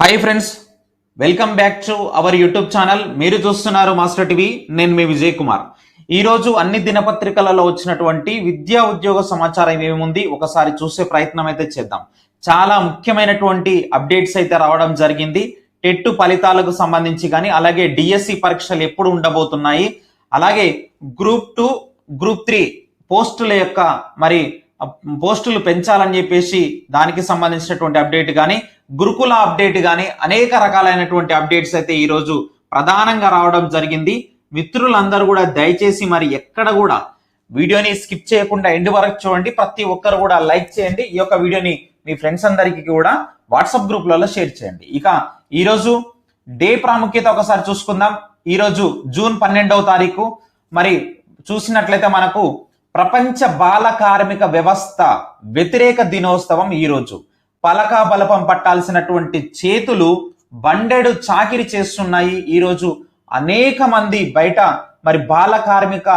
Hi friends welcome back to our YouTube channel మీరు చూస్తున్నారు master TV నేను మీ విజయ్ కుమార్. ఈరోజు అన్ని దినపత్రికలలో వచ్చినటువంటి విద్యా ఉద్యోగ సమాచారం ఏముంది ఒకసారి చూసే ప్రయత్నం అయితే చేద్దాం. చాలా ముఖ్యమైనటువంటి అప్డేట్స్ అయితే రావడం జరిగింది. టెట్ ఫలితాలకు సంబంధించి కానీ అలాగే డిఎస్సి పరీక్షలు ఎప్పుడు ఉండబోతున్నాయి అలాగే గ్రూప్ టూ గ్రూప్ త్రీ పోస్టుల యొక్క మరి పోస్టులు పెంచాలని చెప్పేసి దానికి సంబంధించినటువంటి అప్డేట్ కానీ గురుకుల అప్డేట్ కానీ అనేక రకాలైనటువంటి అప్డేట్స్ అయితే ఈరోజు ప్రధానంగా రావడం జరిగింది. మిత్రులందరూ కూడా దయచేసి మరి ఎక్కడ కూడా వీడియోని స్కిప్ చేయకుండా ఎండ్ వరకు చూడండి. ప్రతి ఒక్కరు కూడా లైక్ చేయండి. ఈ యొక్క వీడియోని మీ ఫ్రెండ్స్ అందరికీ కూడా వాట్సాప్ గ్రూప్లలో షేర్ చేయండి. ఇక ఈరోజు డే ప్రాముఖ్యత ఒకసారి చూసుకుందాం. ఈరోజు జూన్ పన్నెండవ తారీఖు. మరి చూసినట్లయితే మనకు ప్రపంచ బాల కార్మిక వ్యవస్థ వ్యతిరేక దినోత్సవం ఈరోజు. పలక బలపం పట్టాల్సినటువంటి చేతులు బండెడు చాకిరి చేస్తున్నాయి. ఈరోజు అనేక మంది బయట మరి బాల కార్మిక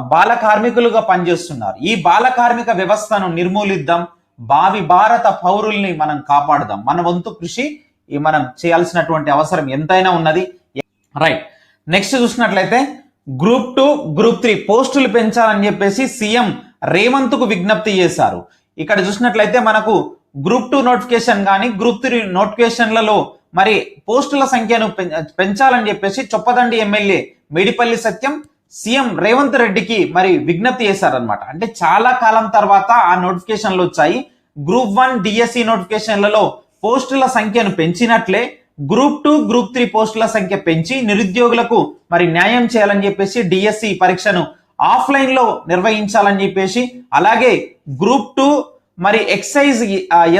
బాల కార్మికులుగా పనిచేస్తున్నారు. ఈ బాల కార్మిక వ్యవస్థను నిర్మూలిద్దాం. భావి భారత పౌరుల్ని మనం కాపాడుదాం. మన వంతు కృషి ఈ మనం చేయాల్సినటువంటి అవసరం ఎంతైనా ఉన్నది. రైట్. నెక్స్ట్ చూసినట్లయితే గ్రూప్ టూ గ్రూప్ త్రీ పోస్టులు పెంచాలని చెప్పేసి సీఎం రేవంత్కు విజ్ఞప్తి చేశారు. ఇక్కడ చూసినట్లయితే మనకు గ్రూప్ టూ నోటిఫికేషన్ కానీ గ్రూప్ త్రీ నోటిఫికేషన్లలో మరి పోస్టుల సంఖ్యను పెంచాలని చెప్పేసి చొప్పదండి ఎమ్మెల్యే మేడిపల్లి సత్యం సీఎం రేవంత్ రెడ్డికి మరి విజ్ఞప్తి చేశారనమాట అంటే చాలా కాలం తర్వాత ఆ నోటిఫికేషన్లు వచ్చాయి. గ్రూప్ వన్ డిఎస్సి నోటిఫికేషన్లలో పోస్టుల సంఖ్యను పెంచినట్లే గ్రూప్ టూ గ్రూప్ త్రీ పోస్టుల సంఖ్య పెంచి నిరుద్యోగులకు మరి న్యాయం చేయాలని చెప్పేసి డిఎస్సి పరీక్షను ఆఫ్లైన్లో నిర్వహించాలని చెప్పేసి అలాగే గ్రూప్ టూ మరి ఎక్సైజ్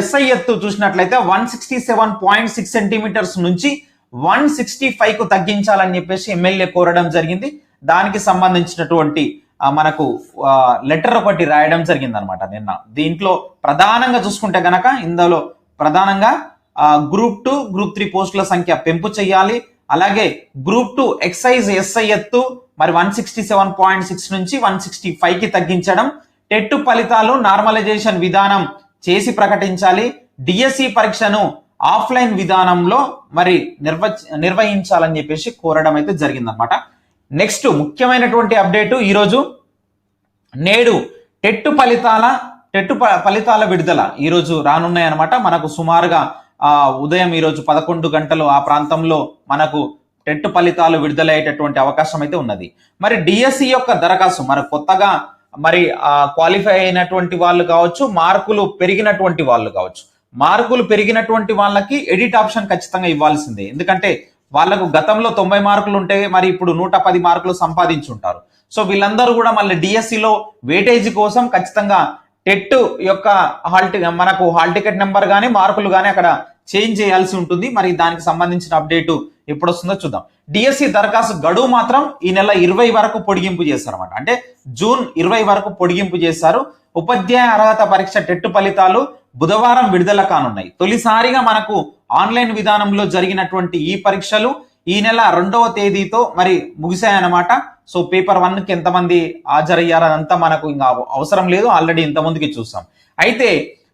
ఎస్ఐ ఎత్తు చూసినట్లయితే one sixty seven point six centimetres నుంచి వన్ సిక్స్టీ ఫైవ్కు తగ్గించాలని చెప్పేసి ఎమ్మెల్యే కోరడం జరిగింది. దానికి సంబంధించినటువంటి మనకు లెటర్ ఒకటి రాయడం జరిగింది అనమాట నిన్న. దీంట్లో ప్రధానంగా చూసుకుంటే గనక ఇందులో ప్రధానంగా గ్రూప్ టూ గ్రూప్ త్రీ పోస్టుల సంఖ్య పెంపు చేయాలి అలాగే గ్రూప్ టూ ఎక్సైజ్ ఎస్ఐ ఎత్తు మరి one sixty seven point six నుంచి వన్ సిక్స్టీ ఫైవ్కి తగ్గించడం. టెట్ ఫలితాలు నార్మలైజేషన్ విధానం చేసి ప్రకటించాలి. డిఎస్సి పరీక్షను ఆఫ్లైన్ విధానంలో మరి నిర్వ నిర్వహించాలని చెప్పేసి కోరడం అయితే జరిగిందనమాట నెక్స్ట్ ముఖ్యమైనటువంటి అప్డేటు ఈరోజు. నేడు టెట్ ఫలితాల టెట్ ఫలితాల విడుదల ఈరోజు రానున్నాయన్నమాట. మనకు సుమారుగా ఉదయం ఈరోజు పదకొండు గంటలు ఆ ప్రాంతంలో మనకు టెట్ ఫలితాలు విడుదలయ్యేటటువంటి అవకాశం అయితే ఉన్నది. మరి డిఎస్సి యొక్క దరఖాస్తు మరి కొత్తగా మరి క్వాలిఫై అయినటువంటి వాళ్ళు కావచ్చు మార్కులు పెరిగినటువంటి వాళ్ళు కావచ్చు. మార్కులు పెరిగినటువంటి వాళ్ళకి ఎడిట్ ఆప్షన్ ఖచ్చితంగా ఇవ్వాల్సిందే. ఎందుకంటే వాళ్ళకు గతంలో తొంభై మార్కులు ఉంటే మరి ఇప్పుడు నూట పది మార్కులు సంపాదించుంటారు. సో వీళ్ళందరూ కూడా మళ్ళీ డిఎస్సిలో వెయిటేజ్ కోసం ఖచ్చితంగా టెట్ యొక్క హాల్ మనకు హాల్ టికెట్ నెంబర్ కానీ మార్కులు కానీ అక్కడ చేంజ్ చేయాల్సి ఉంటుంది. మరి దానికి సంబంధించిన అప్డేట్ ఎప్పుడు వస్తుందో చూద్దాం డిఎస్సి దరఖాస్తు గడువు మాత్రం ఈ నెల ఇరవై వరకు పొడిగింపు చేశారన్నమాట. అంటే జూన్ ఇరవై వరకు పొడిగింపు చేశారు. ఉపాధ్యాయ అర్హత పరీక్ష టెట్ ఫలితాలు బుధవారం విడుదల కానున్నాయి. తొలిసారిగా మనకు ఆన్లైన్ విధానంలో జరిగినటువంటి ఈ పరీక్షలు ఈ నెల రెండవ తేదీతో మరి ముగిశాయన్నమాట. సో పేపర్ వన్కి ఎంతమంది హాజరయ్యారనంతా మనకు ఇంకా అవసరం లేదు. ఆల్రెడీ ఇంతమందికి చూసాం. అయితే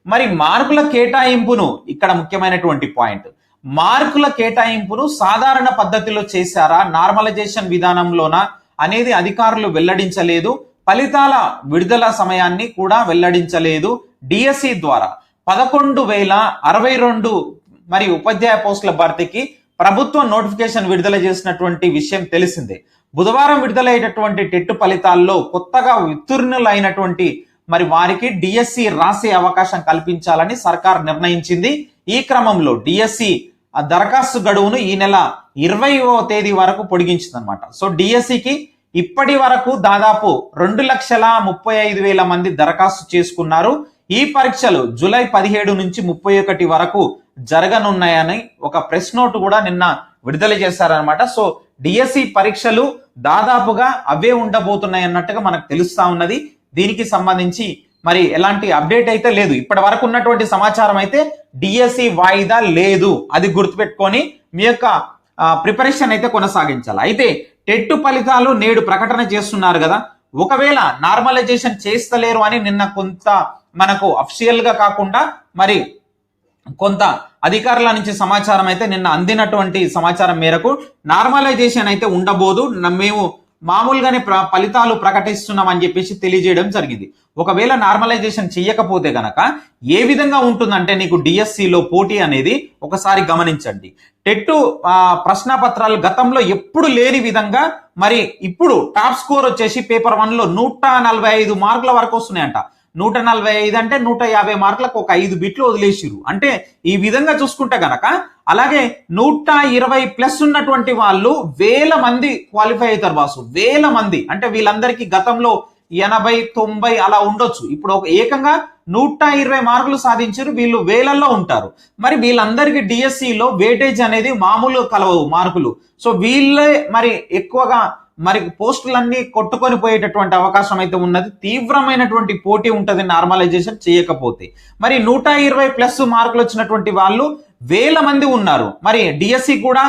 మరి మార్కుల కేటాయింపును ఇక్కడ ముఖ్యమైనటువంటి పాయింట్. మార్కుల కేటాయింపును సాధారణ పద్ధతిలో చేశారా? నార్మలైజేషన్ విధానంలోనా అనేది అధికారులు వెల్లడించలేదు. ఫలితాల విడుదల సమయాన్ని కూడా వెల్లడించలేదు డిఎస్సి ద్వారా. పదకొండు వేల అరవై రెండు మరి ఉపాధ్యాయ పోస్టుల భర్తీకి ప్రభుత్వం నోటిఫికేషన్ విడుదల చేసినటువంటి విషయం తెలిసిందే. బుధవారం విడుదలయ్యేటటువంటి టెట్ ఫలితాల్లో కొత్తగా ఉత్తీర్ణులైనటువంటి మరి వారికి డిఎస్సి రాసే అవకాశం కల్పించాలని సర్కార్ నిర్ణయించింది. ఈ క్రమంలో డిఎస్సి దరఖాస్తు గడువును ఈ నెల ఇరవైవ తేదీ వరకు పొడిగించిందనమాట సో డిఎస్సికి ఇప్పటి వరకు దాదాపు రెండు లక్షల ముప్పై ఐదు వేల మంది దరఖాస్తు చేసుకున్నారు. ఈ పరీక్షలు జూలై పదిహేడు నుంచి ముప్పై ఒకటి వరకు జరగనున్నాయని ఒక ప్రెస్ నోట్ కూడా నిన్న విడుదల చేశారనమాట సో డిఎస్సి పరీక్షలు దాదాపుగా అవే ఉండబోతున్నాయి అన్నట్టుగా మనకు తెలుస్తా ఉన్నది. దీనికి సంబంధించి మరి ఎలాంటి అప్డేట్ అయితే లేదు. ఇప్పటి వరకు ఉన్నటువంటి సమాచారం అయితే డిఎస్సి వాయిదా లేదు. అది గుర్తుపెట్టుకొని మీ యొక్క ప్రిపరేషన్ అయితే కొనసాగించాలి. అయితే టెట్టు ఫలితాలు నేడు ప్రకటన చేస్తున్నారు కదా. ఒకవేళ నార్మలైజేషన్ చేస్తలేరు అని నిన్న కొంత మనకు అఫిషియల్గా కాకుండా మరి కొంత అధికారుల నుంచి సమాచారం అయితే నిన్న అందినటువంటి సమాచారం మేరకు నార్మలైజేషన్ అయితే ఉండబోదు. మేము మామూలుగానే ప్ర ఫలితాలు ప్రకటిస్తున్నాం అని చెప్పేసి తెలియజేయడం జరిగింది. ఒకవేళ నార్మలైజేషన్ చేయకపోతే గనక ఏ విధంగా ఉంటుందంటే నీకు డిఎస్సిలో పోటీ అనేది ఒకసారి గమనించండి. టెట్టు ప్రశ్న ప్రశ్నపత్రాలు గతంలో ఎప్పుడు లేని విధంగా మరి ఇప్పుడు టాప్ స్కోర్ వచ్చేసి పేపర్ వన్లో నూట నలభై ఐదు మార్కుల వరకు వస్తున్నాయంట. నూట నలభై ఐదు అంటే నూట యాభై మార్కులకు ఒక ఐదు బిట్లు వదిలేసిరు అంటే ఈ విధంగా చూసుకుంటే గనక అలాగే నూట ఇరవై ప్లస్ ఉన్నటువంటి వాళ్ళు వేల మంది క్వాలిఫై అవుతారు బాసు. వేల మంది. అంటే వీళ్ళందరికీ గతంలో ఎనభై తొంభై అలా ఉండొచ్చు. ఇప్పుడు ఒక ఏకంగా నూట ఇరవై మార్కులు సాధించారు వీళ్ళు వేలల్లో ఉంటారు. మరి వీళ్ళందరికీ డిఎస్సిలో వేటేజ్ అనేది మామూలు కలవవు మార్కులు. సో వీళ్ళే మరి ఎక్కువగా మరి పోస్టులన్నీ కొట్టుకొని పోయేటటువంటి అవకాశం అయితే ఉన్నది. తీవ్రమైనటువంటి పోటీ ఉంటుంది నార్మలైజేషన్ చేయకపోతే. మరి నూట ఇరవై ప్లస్ మార్కులు వచ్చినటువంటి వాళ్ళు వేల మంది ఉన్నారు. మరి డిఎస్సి కూడా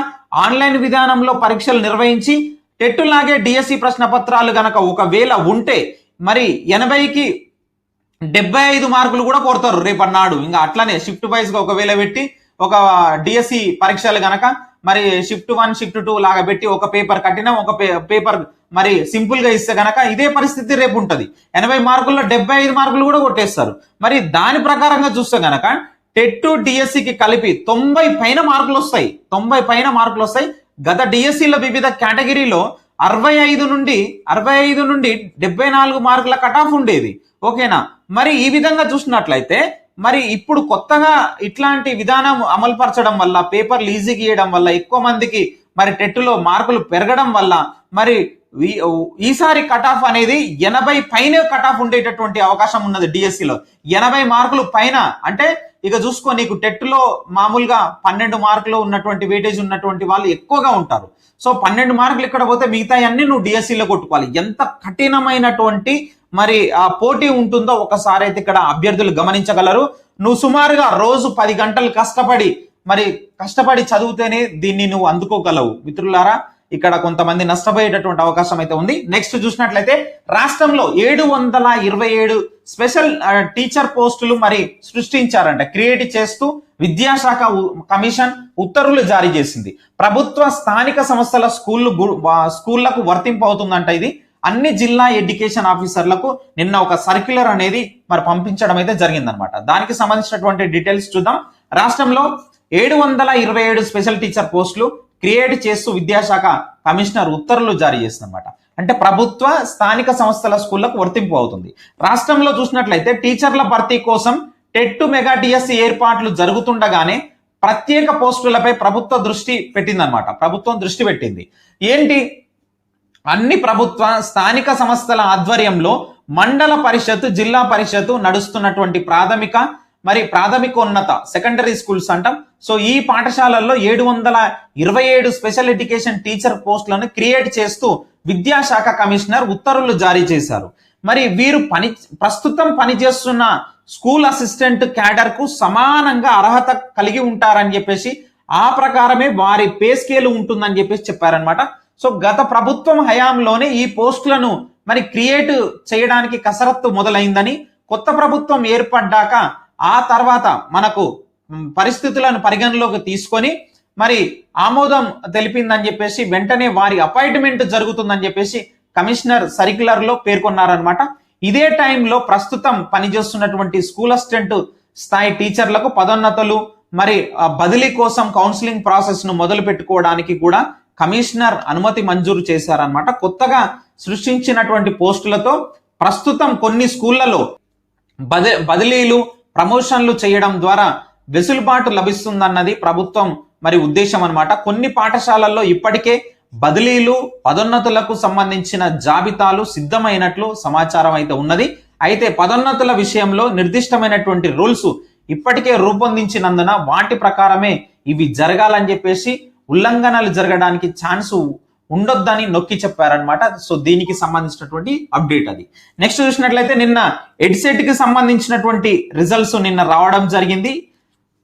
ఆన్లైన్ విధానంలో పరీక్షలు నిర్వహించి టెట్టులాగే లాగే డిఎస్సి ప్రశ్న పత్రాలు గనక ఒకవేళ ఉంటే మరి ఎనభైకి డెబ్బై ఐదు మార్కులు కూడా కొడతారు రేపన్నాడు ఇంకా అట్లనే షిఫ్ట్ వైజ్గా ఒకవేళ పెట్టి ఒక డిఎస్సి పరీక్షలు గనక మరి షిఫ్ట్ వన్ షిఫ్ట్ టూ లాగా పెట్టి ఒక పేపర్ కట్టినా ఒక పేపర్ మరి సింపుల్గా ఇస్తే గనక ఇదే పరిస్థితి రేపు ఉంటుంది. ఎనభై మార్కుల్లో డెబ్బై ఐదు మార్కులు కూడా కొట్టేస్తారు. మరి దాని ప్రకారంగా చూస్తే గనక టెట్ డిఎస్సికి కలిపి తొంభై పైన మార్కులు వస్తాయి. తొంభై పైన మార్కులు వస్తాయి. గత డిఎస్సిలో వివిధ కేటగిరీలో అరవై ఐదు నుండి అరవై ఐదు నుండి డెబ్బై నాలుగు మార్కుల కట్ ఆఫ్ ఉండేది. ఓకేనా? మరి ఈ విధంగా చూసినట్లయితే మరి ఇప్పుడు కొత్తగా ఇట్లాంటి విధానం అమలుపరచడం వల్ల పేపర్లు ఈజీగా ఇవ్వడం వల్ల ఎక్కువ మందికి మరి టెట్టులో మార్కులు పెరగడం వల్ల మరి ఈసారి కట్ ఆఫ్ అనేది ఎనభై పైన కట్ ఆఫ్ ఉండేటటువంటి అవకాశం ఉన్నది డిఎస్సిలో ఎనభై మార్కులు పైన అంటే ఇక చూసుకో నీకు టెట్లో మామూలుగా పన్నెండు మార్కులు ఉన్నటువంటి వెయిటేజ్ ఉన్నటువంటి వాళ్ళు ఎక్కువగా ఉంటారు. సో పన్నెండు మార్కులు ఇక్కడ పోతే మిగతా అన్ని నువ్వు డిఎస్సిలో కొట్టుకోవాలి. ఎంత కఠినమైనటువంటి మరి ఆ పోటీ ఉంటుందో ఒకసారి అయితే ఇక్కడ అభ్యర్థులు గమనించగలరు. నువ్వు సుమారుగా రోజు పది గంటలు కష్టపడి మరి కష్టపడి చదివితేనే దీన్ని నువ్వు అందుకోగలవు. మిత్రులారా ఇక్కడ కొంతమంది నష్టపోయేటటువంటి అవకాశం అయితే ఉంది. నెక్స్ట్ చూసినట్లయితే రాష్ట్రంలో ఏడు వందల ఇరవై ఏడు స్పెషల్ టీచర్ పోస్టులు మరి సృష్టించారంట. క్రియేట్ చేస్తూ విద్యాశాఖ కమిషన్ ఉత్తర్వులు జారీ చేసింది. ప్రభుత్వ స్థానిక సంస్థల స్కూళ్ళు గు- స్కూళ్ళకు వర్తింపు అవుతుందంట ఇది. అన్ని జిల్లా ఎడ్యుకేషన్ ఆఫీసర్లకు నిన్న ఒక సర్క్యులర్ అనేది మరి పంపించడం అయితే జరిగిందనమాట. దానికి సంబంధించినటువంటి డీటెయిల్స్ చూద్దాం. రాష్ట్రంలో ఏడు వందల ఇరవై ఏడు స్పెషల్ టీచర్ పోస్టులు క్రియేట్ చేస్తూ విద్యాశాఖ కమిషనర్ ఉత్తర్వులు జారీ చేసిందన్నమాట. అంటే ప్రభుత్వ స్థానిక సంస్థల స్కూళ్ళకు వర్తింపు అవుతుంది. రాష్ట్రంలో చూసినట్లయితే టీచర్ల భర్తీ కోసం టెట్టు మెగా డిఎస్సి ఏర్పాట్లు జరుగుతుండగానే ప్రత్యేక పోస్టులపై ప్రభుత్వ దృష్టి పెట్టిందనమాట ప్రభుత్వం దృష్టి పెట్టింది. ఏంటి? అన్ని ప్రభుత్వ స్థానిక సంస్థల ఆధ్వర్యంలో మండల పరిషత్ జిల్లా పరిషత్ నడుస్తున్నటువంటి ప్రాథమిక మరి ప్రాథమికోన్నత సెకండరీ స్కూల్స్ అంటాం. సో ఈ పాఠశాలల్లో ఏడు వందల ఇరవై ఏడు స్పెషల్ ఎడ్యుకేషన్ టీచర్ పోస్టులను క్రియేట్ చేస్తూ విద్యాశాఖ కమిషనర్ ఉత్తర్వులు జారీ చేశారు. మరి వీరు పని ప్రస్తుతం పనిచేస్తున్న స్కూల్ అసిస్టెంట్ క్యాడర్కు సమానంగా అర్హత కలిగి ఉంటారని చెప్పేసి ఆ ప్రకారమే వారి పే స్కేల్ ఉంటుందని చెప్పేసి చెప్పారనమాట సో గత ప్రభుత్వం హయాంలోనే ఈ పోస్టులను మరి క్రియేట్ చేయడానికి కసరత్తు మొదలైందని కొత్త ప్రభుత్వం ఏర్పడ్డాక ఆ తర్వాత మనకు పరిస్థితులను పరిగణలోకి తీసుకొని మరి ఆమోదం తెలిపిందని చెప్పేసి వెంటనే వారి అపాయింట్మెంట్ జరుగుతుందని చెప్పేసి కమిషనర్ సర్క్యులర్లో పేర్కొన్నారనమాట ఇదే టైంలో ప్రస్తుతం పనిచేస్తున్నటువంటి స్కూల్ అసిస్టెంట్ స్థాయి టీచర్లకు పదోన్నతులు మరి బదిలీ కోసం కౌన్సిలింగ్ ప్రాసెస్ను మొదలు పెట్టుకోవడానికి కూడా కమిషనర్ అనుమతి మంజూరు చేశారనమాట కొత్తగా సృష్టించినటువంటి పోస్టులతో ప్రస్తుతం కొన్ని స్కూళ్ళలో బదిలీలు ప్రమోషన్లు చేయడం ద్వారా వెసులుబాటు లభిస్తుందన్నది ప్రభుత్వం మరి ఉద్దేశం అన్నమాట. కొన్ని పాఠశాలల్లో ఇప్పటికే బదిలీలు పదోన్నతులకు సంబంధించిన జాబితాలు సిద్ధమైనట్లు సమాచారం అయితే ఉన్నది. అయితే పదోన్నతుల విషయంలో నిర్దిష్టమైనటువంటి రూల్స్ ఇప్పటికే రూపొందించినందున వాటి ప్రకారమే ఇవి జరగాలని చెప్పేసి ఉల్లంఘనలు జరగడానికి ఛాన్స్ ఉండొద్దని నొక్కి చెప్పారనమాట సో దీనికి సంబంధించినటువంటి అప్డేట్ అది. నెక్స్ట్ చూసినట్లయితే నిన్న ఎడ్సెట్కి సంబంధించినటువంటి రిజల్ట్స్ నిన్న రావడం జరిగింది.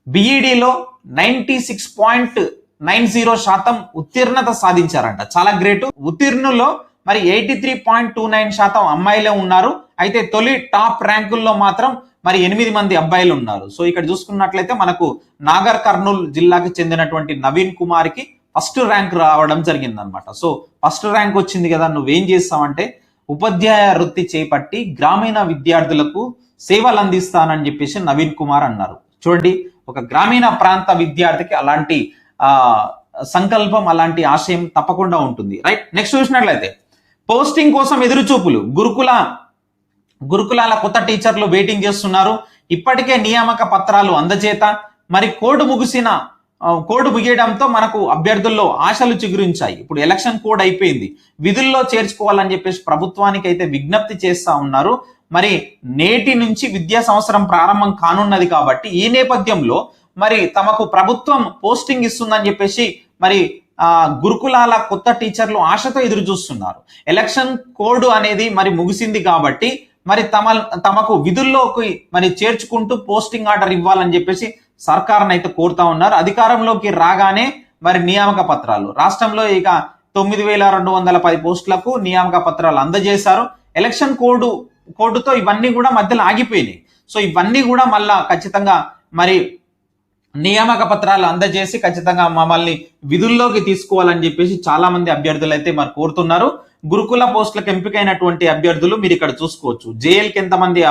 బిఈడిలో ninety six point nine zero శాతం ఉత్తీర్ణత సాధించారంట. చాలా గ్రేట్. ఉత్తీర్ణులో మరి eighty three point two nine శాతం అమ్మాయిలే ఉన్నారు. అయితే తొలి టాప్ ర్యాంకుల్లో మాత్రం మరి ఎనిమిది మంది అబ్బాయిలు ఉన్నారు. సో ఇక్కడ చూసుకున్నట్లయితే మనకు నాగర్ కర్నూలు జిల్లాకి చెందినటువంటి నవీన్ కుమార్కి ఫస్ట్ ర్యాంక్ రావడం జరిగింది అనమాట సో ఫస్ట్ ర్యాంక్ వచ్చింది కదా నువ్వేం చేస్తావంటే ఉపాధ్యాయ వృత్తి చేపట్టి గ్రామీణ విద్యార్థులకు సేవలు అందిస్తానని చెప్పేసి నవీన్ కుమార్ అన్నారు. చూడండి ఒక గ్రామీణ ప్రాంత విద్యార్థికి అలాంటి ఆ సంకల్పం అలాంటి ఆశయం తప్పకుండా ఉంటుంది. రైట్? నెక్స్ట్ చూసినట్లయితే పోస్టింగ్ కోసం ఎదురు చూపులు గురుకుల గురుకులాల కొత్త టీచర్లు వెయిటింగ్ చేస్తున్నారు. ఇప్పటికే నియామక పత్రాలు అందజేత మరి కోడ్ ముగిసిన కోడ్ ముగియడంతో మనకు అభ్యర్థుల్లో ఆశలు చిగురించాయి. ఇప్పుడు ఎలక్షన్ కోడ్ అయిపోయింది. విధుల్లో చేర్చుకోవాలని చెప్పేసి ప్రభుత్వానికి అయితే విజ్ఞప్తి చేస్తా ఉన్నారు. మరి నేటి నుంచి విద్యా సంవత్సరం ప్రారంభం కానున్నది కాబట్టి ఈ నేపథ్యంలో మరి తమకు ప్రభుత్వం పోస్టింగ్ ఇస్తుందని చెప్పేసి మరి ఆ గురుకులాల కొత్త టీచర్లు ఆశతో ఎదురు చూస్తున్నారు. ఎలక్షన్ కోడ్ అనేది మరి ముగిసింది కాబట్టి మరి తమ తమకు విధుల్లోకి మరి చేర్చుకుంటూ పోస్టింగ్ ఆర్డర్ ఇవ్వాలని చెప్పేసి సర్కార్ని అయితే కోరుతా ఉన్నారు. అధికారంలోకి రాగానే మరి నియామక పత్రాలు. రాష్ట్రంలో ఇక తొమ్మిది వేల రెండు వందల పది పోస్టులకు నియామక పత్రాలు అందజేశారు. ఎలక్షన్ కోడ్ కోడ్తో ఇవన్నీ కూడా మధ్యలో ఆగిపోయినాయి. సో ఇవన్నీ కూడా మళ్ళా ఖచ్చితంగా మరి నియామక పత్రాలు అందజేసి ఖచ్చితంగా మమ్మల్ని విధుల్లోకి తీసుకోవాలని చెప్పేసి చాలా మంది అభ్యర్థులు అయితే మరి కోరుతున్నారు. గురుకుల పోస్టులకు ఎంపికైనటువంటి అభ్యర్థులు మీరు ఇక్కడ చూసుకోవచ్చు. జేఎల్కి ఎంతమంది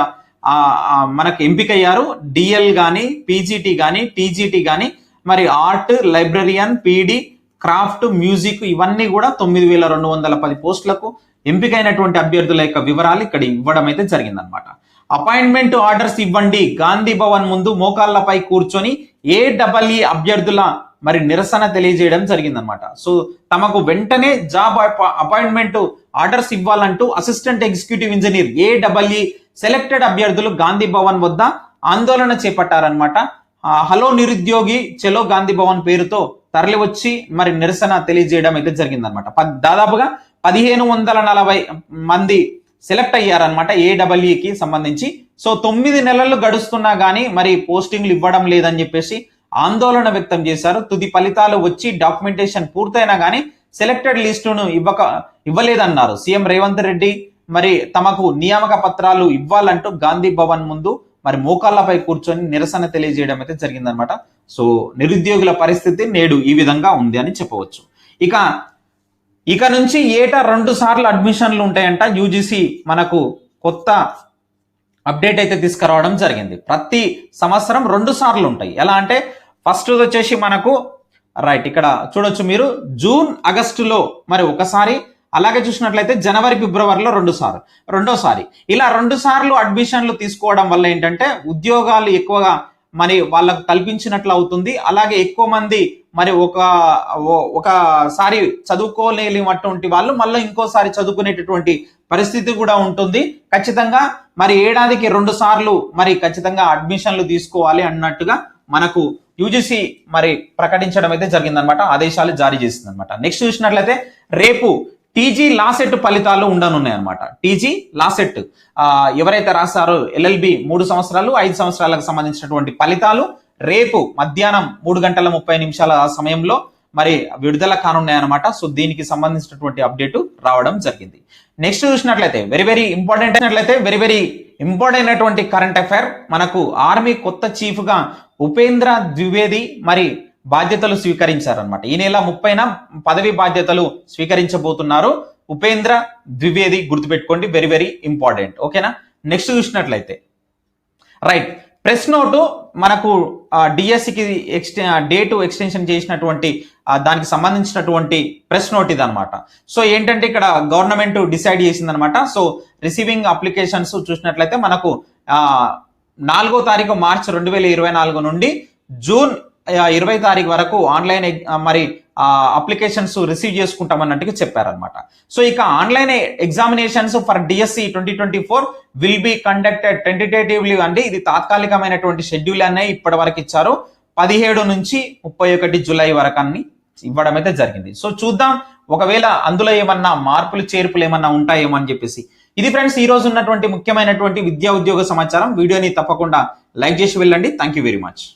మనకు ఎంపికయ్యారు డిఎల్ కానీ పీజీటీ కానీ టీజీటీ కానీ మరి art librarian PD craft music ఇవన్నీ కూడా తొమ్మిది వేల రెండు వందల పది పోస్టులకు ఎంపికైనటువంటి అభ్యర్థుల యొక్క వివరాలు ఇక్కడ ఇవ్వడం అయితే జరిగిందనమాట అపాయింట్మెంట్ ఆర్డర్స్ ఇవ్వండి. గాంధీ భవన్ ముందు మోకాళ్ళపై కూర్చొని ఏ డబల్ఈ అభ్యర్థుల మరి నిరసన తెలియజేయడం జరిగిందనమాట సో తమకు వెంటనే job appointment orders ఇవ్వాలంటూ assistant executive engineer A double E selected అభ్యర్థులు గాంధీ భవన్ వద్ద ఆందోళన చేపట్టారనమాట హలో నిరుద్యోగి చెలో గాంధీ భవన్ పేరుతో తరలివచ్చి మరి నిరసన తెలియజేయడం అయితే జరిగిందనమాట పద్- దాదాపుగా పదిహేను వందల నలభై మంది సెలెక్ట్ అయ్యారనమాట ఏడబ్ల్యూకి సంబంధించి. సో తొమ్మిది నెలలు గడుస్తున్నా కానీ మరి పోస్టింగ్లు ఇవ్వడం లేదని చెప్పేసి ఆందోళన వ్యక్తం చేశారు. తుది ఫలితాలు వచ్చి డాక్యుమెంటేషన్ పూర్తయినా కానీ సెలెక్టెడ్ లిస్టును ఇవ్వక ఇవ్వలేదన్నారు. సీఎం రేవంత్ రెడ్డి మరి తమకు నియామక పత్రాలు ఇవ్వాలంటూ గాంధీ భవన్ ముందు మరి మోకాళ్ళపై కూర్చొని నిరసన తెలియజేయడం అయితే జరిగిందనమాట సో నిరుద్యోగుల పరిస్థితి నేడు ఈ విధంగా ఉంది అని చెప్పవచ్చు. ఇక ఇక నుంచి ఏటా రెండు సార్లు అడ్మిషన్లు ఉంటాయంట. యూజీసీ మనకు కొత్త అప్డేట్ అయితే తీసుకురావడం జరిగింది. ప్రతి సంవత్సరం రెండు సార్లు ఉంటాయి. ఎలా అంటే ఫస్ట్ వచ్చేసి మనకు రైట్ ఇక్కడ చూడొచ్చు మీరు. జూన్ ఆగస్టులో మరి ఒకసారి అలాగే చూసినట్లయితే జనవరి ఫిబ్రవరిలో రెండు సార్లు. రెండోసారి ఇలా రెండు సార్లు అడ్మిషన్లు తీసుకోవడం వల్ల ఏంటంటే ఉద్యోగాలు ఎక్కువగా మరి వాళ్ళకు కల్పించినట్లు అవుతుంది. అలాగే ఎక్కువ మంది మరి ఒక ఒకసారి చదువుకోలేనటువంటి వాళ్ళు మళ్ళీ ఇంకోసారి చదువుకునేటటువంటి పరిస్థితి కూడా ఉంటుంది. ఖచ్చితంగా మరి ఏడాదికి రెండు సార్లు మరి ఖచ్చితంగా అడ్మిషన్లు తీసుకోవాలి అన్నట్టుగా మనకు యూజీసీ మరి ప్రకటించడం అయితే జరిగిందనమాట. ఆదేశాలు జారీ చేసింది అనమాట నెక్స్ట్ చూసినట్లయితే రేపు టీజీ లాసెట్ ఫలితాలు ఉండనున్నాయి అనమాట టీజీ లాసెట్ ఎవరైతే రాస్తారో ఎల్ఎల్బి మూడు సంవత్సరాలు ఐదు సంవత్సరాలకు సంబంధించినటువంటి ఫలితాలు రేపు మధ్యాహ్నం మూడు గంటల ముప్పై నిమిషాల సమయంలో మరి విడుదల కానున్నాయన్నమాట. సో దీనికి సంబంధించినటువంటి అప్డేట్ రావడం జరిగింది. నెక్స్ట్ చూసినట్లయితే వెరీ వెరీ ఇంపార్టెంట్ అయినట్లయితే వెరీ వెరీ ఇంపార్టెంట్ అయినటువంటి కరెంట్ అఫైర్ మనకు ఆర్మీ కొత్త చీఫ్గా ఉపేంద్ర ద్వివేది మరి బాధ్యతలు స్వీకరించారనమాట ఈ నెల ముప్పైన పదవి బాధ్యతలు స్వీకరించబోతున్నారు. ఉపేంద్ర ద్వివేది గుర్తుపెట్టుకోండి వెరీ వెరీ ఇంపార్టెంట్ ఓకేనా నెక్స్ట్ చూసినట్లయితే. రైట్ ప్రెస్ నోటు మనకు డిఎస్సికి ఎక్స్టె డేటు ఎక్స్టెన్షన్ చేసినటువంటి దానికి సంబంధించినటువంటి ప్రెస్ నోట్ ఇది అనమాట సో ఏంటంటే ఇక్కడ గవర్నమెంట్ డిసైడ్ చేసిందనమాట సో రిసీవింగ్ అప్లికేషన్స్ చూసినట్లయితే మనకు నాలుగో తారీఖు మార్చ్ రెండు వేల ఇరవై నాలుగు నుండి జూన్ ఇరవై తారీఖు వరకు ఆన్లైన్ ఎగ్- ఆ, మరి అప్లికేషన్స్ రిసీవ్ చేసుకుంటామన్నట్టుగా చెప్పారనమాట సో ఇక online examinations for DSC twenty twenty four will be conducted tentatively అంటే ఇది తాత్కాలికమైనటువంటి షెడ్యూల్ అనే ఇప్పటి వరకు ఇచ్చారు. పదిహేడు నుంచి ముప్పై ఒకటి జూలై వరకు అన్ని ఇవ్వడం అయితే జరిగింది. సో చూద్దాం. ఒకవేళ అందులో ఏమన్నా మార్పులు చేర్పులు ఏమన్నా ఉంటాయేమో అని చెప్పేసి. ఇది ఫ్రెండ్స్ ఈ రోజు ఉన్నటువంటి ముఖ్యమైనటువంటి విద్యా ఉద్యోగ సమాచారం. వీడియోని తప్పకుండా లైక్ చేసి వెళ్ళండి. Thank you very much